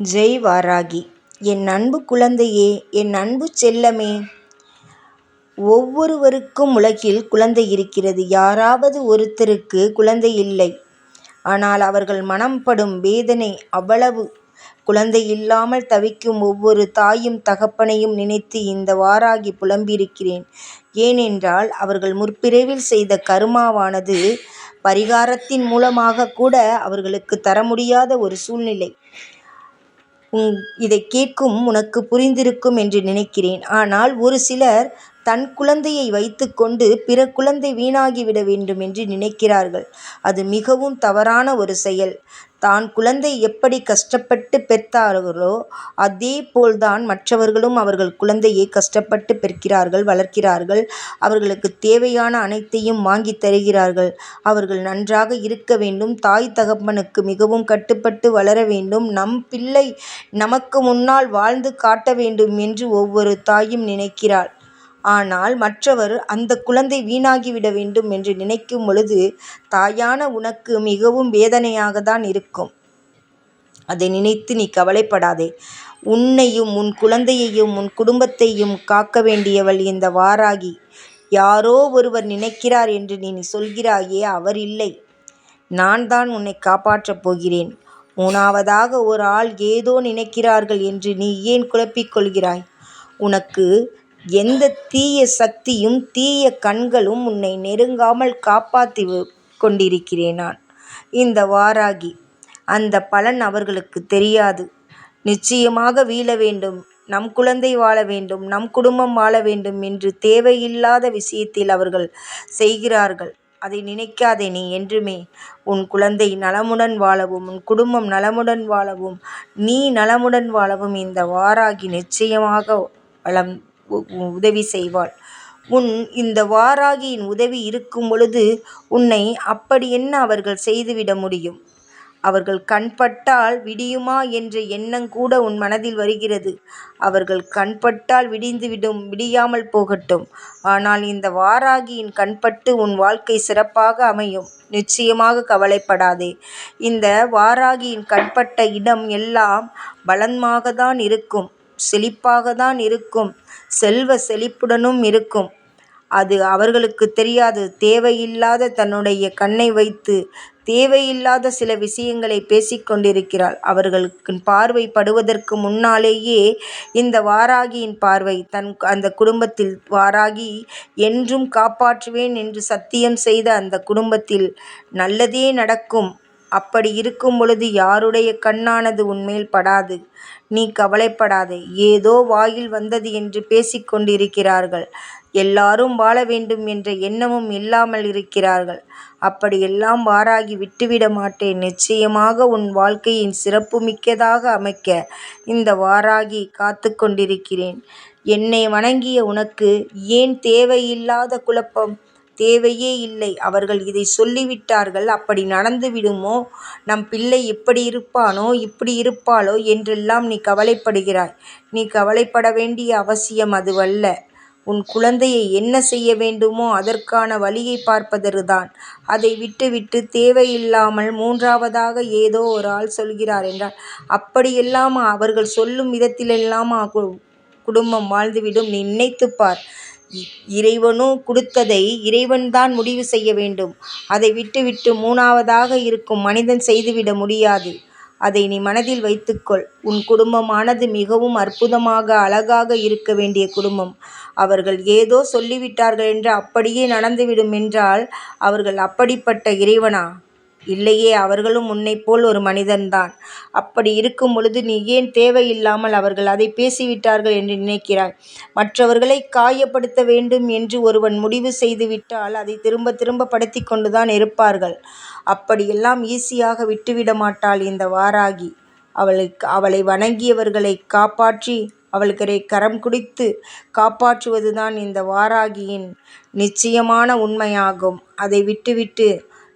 ஜெய் வாராகி. என் அன்பு குழந்தையே என் அன்பு செல்லமே. ஒவ்வொருவருக்கும் உலகில் குழந்தை இருக்கிறது. யாராவது ஒருத்தருக்கு குழந்தை இல்லை. ஆனால் அவர்கள் மனம் படும் வேதனை அவ்வளவு. குழந்தை இல்லாமல் தவிக்கும் ஒவ்வொரு தாயும் தகப்பனையும் நினைத்து இந்த வாராகி புலம்பியிருக்கிறேன். ஏனென்றால் அவர்கள் முற்பிறவில் செய்த கருமாவானது பரிகாரத்தின் மூலமாக கூட அவர்களுக்கு தர முடியாத ஒரு சூழ்நிலை. இதை கேட்கும் உனக்கு புரிந்திருக்கும் என்று நினைக்கிறேன். ஆனால் ஒரு சிலர் தன் குழந்தையை வைத்துக்கொண்டு பிற குழந்தை வீணாகிவிட வேண்டும் என்று நினைக்கிறார்கள். அது மிகவும் தவறான ஒரு செயல். தான் குழந்தை எப்படி கஷ்டப்பட்டு பெற்றார்களோ அதே போல்தான் மற்றவர்களும் அவர்கள் குழந்தையை கஷ்டப்பட்டு பெற்கிறார்கள் வளர்க்கிறார்கள். அவர்களுக்கு தேவையான அனைத்தையும் வாங்கித் தருகிறார்கள். அவர்கள் நன்றாக இருக்க வேண்டும் தாய் தகப்பனுக்கு மிகவும் கட்டுப்பட்டு வளர வேண்டும் நம் பிள்ளை நமக்கு முன்னால் வாழ்ந்து காட்ட வேண்டும் என்று ஒவ்வொரு தாயும் நினைக்கிறாள். ஆனால் மற்றவர் அந்த குழந்தை வீணாகிவிட வேண்டும் என்று நினைக்கும் பொழுது தாயான உனக்கு மிகவும் வேதனையாகத்தான் இருக்கும். அதை நினைத்து நீ கவலைப்படாதே. உன்னையும் உன் குழந்தையையும் உன் குடும்பத்தையும் காக்க வேண்டியவள் இந்த வாராகி. யாரோ ஒருவர் நினைக்கிறார் என்று நீ சொல்கிறாயே அவர் இல்லை. நான் தான் உன்னை காப்பாற்றப் போகிறேன். மூணாவதாக ஒரு ஆள் ஏதோ நினைக்கிறார்கள் என்று நீ ஏன் குழப்பிக் கொள்கிறாய்? உனக்கு எந்த தீய சக்தியும் தீய கண்களும் உன்னை நெருங்காமல் காப்பாற்றி கொண்டிருக்கிறேன் நான். இந்த வாராகி. அந்த பலன் அவர்களுக்கு தெரியாது. நிச்சயமாக வீழ வேண்டும் நம் குழந்தை வாழ வேண்டும் நம் குடும்பம் வாழ வேண்டும் என்று தேவையில்லாத விஷயத்தில் அவர்கள் செய்கிறார்கள். அதை நினைக்காதே நீ என்றுமே. உன் குழந்தை நலமுடன் வாழவும் உன் குடும்பம் நலமுடன் வாழவும் நீ நலமுடன் வாழவும் இந்த வாராகி நிச்சயமாக வளம் உதவி செய்வாள். உன் இந்த வாராகியின் உதவி இருக்கும் பொழுது உன்னை அப்படி என்ன அவர்கள் செய்துவிட முடியும்? அவர்கள் கண்பட்டால் விடியுமா என்ற எண்ணம் கூட உன் மனதில் வருகிறது. அவர்கள் கண்பட்டால் விடிந்துவிடும் விடியாமல் போகட்டும். ஆனால் இந்த வாராகியின் கண்பட்டு உன் வாழ்க்கை சிறப்பாக அமையும். நிச்சயமாக கவலைப்படாதே. இந்த வாராகியின் கண்பட்ட இடம் எல்லாம் பலமாகத்தான் இருக்கும் செழிப்பாக தான் இருக்கும் செல்வ செழிப்புடனும் இருக்கும். அது அவர்களுக்கு தெரியாது. தேவையில்லாத தன்னுடைய கண்ணை வைத்து தேவையில்லாத சில விஷயங்களை பேசிக்கொண்டிருக்கிறாள் அவர்களுக்கு பார்வை படுவதற்கு முன்னாலேயே இந்த வாராகியின் பார்வை தன் அந்த குடும்பத்தில் வாராகி என்றும் காப்பாற்றுவேன் என்று சத்தியம் செய்த அந்த குடும்பத்தில் நல்லதே நடக்கும். அப்படி இருக்கும் பொழுது யாருடைய கண்ணானது உன்மேல் படாது. நீ கவலைப்படாதே. ஏதோ வாயில் வந்தது என்று பேசிக்கொண்டிருக்கிறார்கள் எல்லாரும் வாழ வேண்டும் என்ற எண்ணமும் இல்லாமல் இருக்கிறார்கள். அப்படியெல்லாம் வாராகி விட்டுவிட மாட்டேன். நிச்சயமாக உன் வாழ்க்கையை சிறப்புமிக்கதாக அமைக்க இந்த வாராகி காத்து கொண்டிருக்கிறேன். என்னை வணங்கிய உனக்கு ஏன் தேவையில்லாத குழப்பம்? தேவையே இல்லை. அவர்கள் இதை சொல்லிவிட்டார்கள் அப்படி நடந்து விடுமோ நம் பிள்ளை இப்படி இருப்பானோ இப்படி இருப்பாளோ என்றெல்லாம் நீ கவலைப்படுகிறாய். நீ கவலைப்பட வேண்டிய அவசியம் அதுவல்ல. உன் குழந்தையை என்ன செய்ய வேண்டுமோ அதற்கான வழியை பார்ப்பதுதான். அதை விட்டுவிட்டு தேவையில்லாமல் மூன்றாவதாக ஏதோ ஒரு ஆள் சொல்கிறார் என்றால் அப்படியெல்லாம் அவர்கள் சொல்லும் விதத்திலெல்லாம் குடும்பம் வாழ்ந்துவிடும்? நீ நினைத்துப் பார். இறைவனோ கொடுத்ததை இறைவன்தான் முடிவு செய்ய வேண்டும். அதை விட்டுவிட்டு மூணாவதாக இருக்கும் மனிதன் செய்துவிட முடியாது. அதை நீ மனதில் வைத்துக்கொள். உன் குடும்பமானது மிகவும் அற்புதமாக அழகாக இருக்க வேண்டிய குடும்பம். அவர்கள் ஏதோ சொல்லிவிட்டார்கள் என்று அப்படியே நடந்துவிடும் என்றால் அவர்கள் அப்படிப்பட்ட இறைவனா? இல்லையே அவர்களும் உன்னைப் போல் ஒரு மனிதன்தான். அப்படி இருக்கும் பொழுது நீ ஏன் தேவையில்லாமல் அவர்கள் அதை பேசிவிட்டார்கள் என்று நினைக்கிறாய்? மற்றவர்களை காயப்படுத்த வேண்டும் என்று ஒருவன் முடிவு செய்துவிட்டால் அதை திரும்ப திரும்ப படுத்தி கொண்டுதான் இருப்பார்கள். அப்படியெல்லாம் ஈஸியாக விட்டுவிட மாட்டாள் இந்த வாராகி. அவளை அவளை வணங்கியவர்களை காப்பாற்றி அவள்களை கரம் குடித்து காப்பாற்றுவதுதான் இந்த வாராகியின் நிச்சயமான உண்மையாகும். அதை விட்டுவிட்டு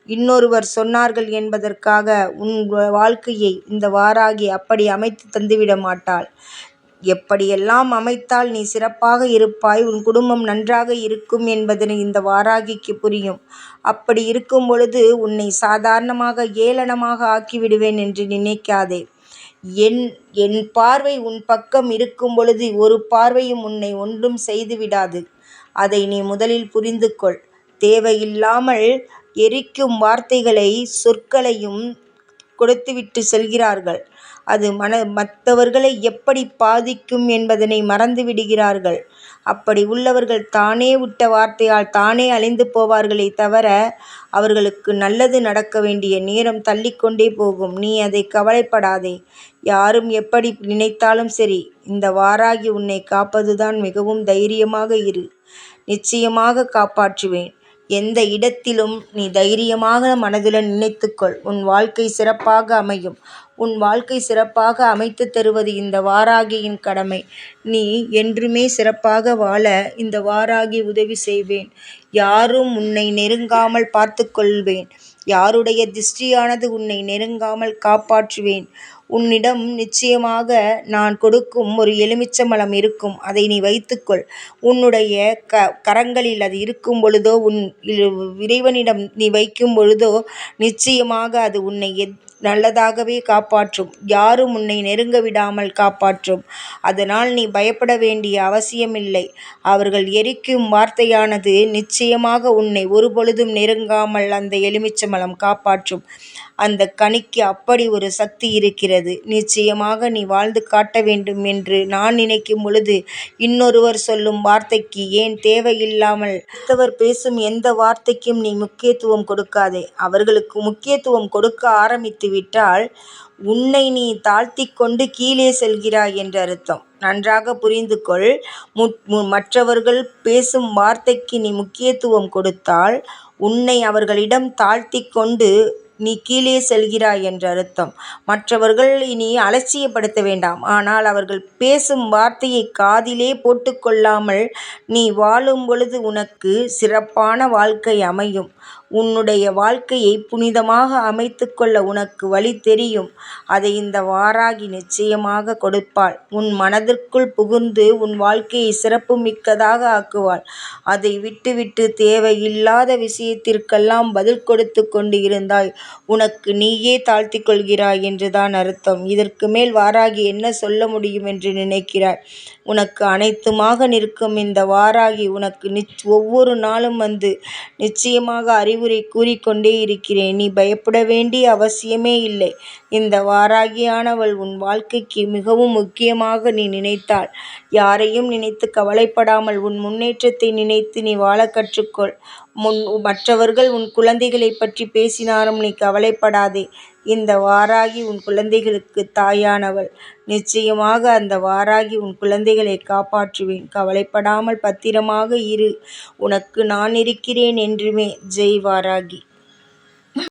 இன்னொருவர் சொன்னார்கள் என்பதற்காக உன் வாழ்க்கையை இந்த வாராகி அப்படி அமைத்து தந்துவிட மாட்டாள். எப்படியெல்லாம் அமைத்தால் நீ சிறப்பாக இருப்பாய் உன் குடும்பம் நன்றாக இருக்கும் என்பதனை இந்த வாராகிக்கு புரியும். அப்படி இருக்கும் பொழுது உன்னை சாதாரணமாக ஏளனமாக ஆக்கிவிடுவேன் என்று நினைக்காதே. என் என் பார்வை உன் பக்கம் இருக்கும் பொழுது ஒரு பார்வையும் உன்னை ஒன்றும் செய்து விடாது. அதை நீ முதலில் புரிந்து கொள். தேவையில்லாமல் எரிக்கும் வார்த்தைகளை சொற்களையும் கொடுத்துவிட்டு செல்கிறார்கள். அது மன மற்றவர்களை எப்படி பாதிக்கும் என்பதனை மறந்து விடுகிறார்கள். அப்படி உள்ளவர்கள் தானே விட்ட வார்த்தையால் தானே அழிந்து போவார்களே தவிர அவர்களுக்கு நல்லது நடக்க வேண்டிய நேரம் தள்ளிக்கொண்டே போகும். நீ அதை கவலைப்படாதே. யாரும் எப்படி நினைத்தாலும் சரி இந்த வாராகி உன்னை காப்பதுதான் மிகவும் தைரியமாக இரு. நிச்சயமாக காப்பாற்றுவேன். எந்த இடத்திலும் நீ தைரியமாக மனதுடன் நினைத்துக்கொள். உன் வாழ்க்கை சிறப்பாக அமையும். உன் வாழ்க்கை சிறப்பாக அமைத்து தருவது இந்த வாராகியின் கடமை. நீ என்றுமே சிறப்பாக வாழ இந்த வாராகி உதவி செய்வேன். யாரும் உன்னை நெருங்காமல் பார்த்து கொள்வேன். யாருடைய திருஷ்டியானது உன்னை நெருங்காமல் காப்பாற்றுவேன். உன்னிடம் நிச்சயமாக நான் கொடுக்கும் ஒரு எலுமிச்சம்பழம் இருக்கும். அதை நீ வைத்துக்கொள். உன்னுடைய க கரங்களில் அது இருக்கும் பொழுதோ உன் இறைவனிடம் நீ வைக்கும் பொழுதோ நிச்சயமாக அது உன்னை எத் நல்லதாகவே காப்பாற்றும். யாரும் உன்னை நெருங்க விடாமல் காப்பாற்றும். அதனால் நீ பயப்பட வேண்டிய அவசியமில்லை. அவர்கள் எரிக்கும் வார்த்தையானது நிச்சயமாக உன்னை ஒருபொழுதும் நெருங்காமல் அந்த எலுமிச்சம்பழம் காப்பாற்றும். அந்த கனிக்கு அப்படி ஒரு சக்தி இருக்கிறது. நிச்சயமாக நீ வாழ்ந்து காட்ட வேண்டும் என்று நான் நினைக்கும் பொழுது இன்னொருவர் சொல்லும் வார்த்தைக்கு ஏன் தேவையில்லாமல் அடுத்தவர் பேசும் எந்த வார்த்தைக்கும் நீ முக்கியத்துவம் கொடுக்காதே. அவர்களுக்கு முக்கியத்துவம் கொடுக்க ஆரம்பித்து விட்டால் உன்னை நீ தாழ்த்தி கொண்டு கீழே செல்கிறாய் என்று அர்த்தம். நன்றாக புரிந்து கொள். மற்றவர்கள் பேசும் வார்த்தைக்கு நீ முக்கியத்துவம் கொடுத்தால் உன்னை அவர்களிடம் தாழ்த்தி கொண்டு நீ கீழே செல்கிறாய் என்று அர்த்தம். மற்றவர்கள் இனி அலட்சியப்படுத்த வேண்டாம். ஆனால் அவர்கள் பேசும் வார்த்தையை காதிலே போட்டுக்கொள்ளாமல் நீ வாழும் பொழுது உனக்கு சிறப்பான வாழ்க்கை அமையும். உன்னுடைய வாழ்க்கையை புனிதமாக அமைத்துக்கொள்ள உனக்கு வழி தெரியும். அதை இந்த வாராகி நிச்சயமாக கொடுப்பாள். உன் மனதிற்குள் புகுந்து உன் வாழ்க்கையை சிறப்பு மிக்கதாக ஆக்குவாள். அதை விட்டுவிட்டு தேவையில்லாத விஷயத்திற்கெல்லாம் பதில் கொடுத்து கொண்டு இருந்தாய் உனக்கு நீயே தாழ்த்தி கொள்கிறாய் என்றுதான் அர்த்தம். இதற்கு மேல் வாராகி என்ன சொல்ல முடியும் என்று நினைக்கிறாய்? உனக்கு அனைத்துமாக நிற்கும் இந்த வாராகி உனக்கு நிச் ஒவ்வொரு நாளும் வந்து நிச்சயமாக அறிவு அறிவுரை கூறிக்கொண்டே இருக்கிறேன். நீ பயப்பட வேண்டிய அவசியமே இல்லை. இந்த வாராகியானவள் உன் வாழ்க்கைக்கு மிகவும் முக்கியமாக நீ நினைத்தாள் யாரையும் நினைத்து கவலைப்படாமல் உன் முன்னேற்றத்தை நினைத்து நீ வாழக் கற்றுக்கொள். முன் மற்றவர்கள் உன் குழந்தைகளைப் பற்றி பேசினாலும் நீ கவலைப்படாதே. இந்த வாராகி உன் குழந்தைகளுக்கு தாயானவள். நிச்சயமாக அந்த வாராகி உன் குழந்தைகளை காப்பாற்றுவேன். கவலைப்படாமல் பத்திரமாக இரு. உனக்கு நான் இருக்கிறேன் என்றுமே. ஜெய் வாராகி.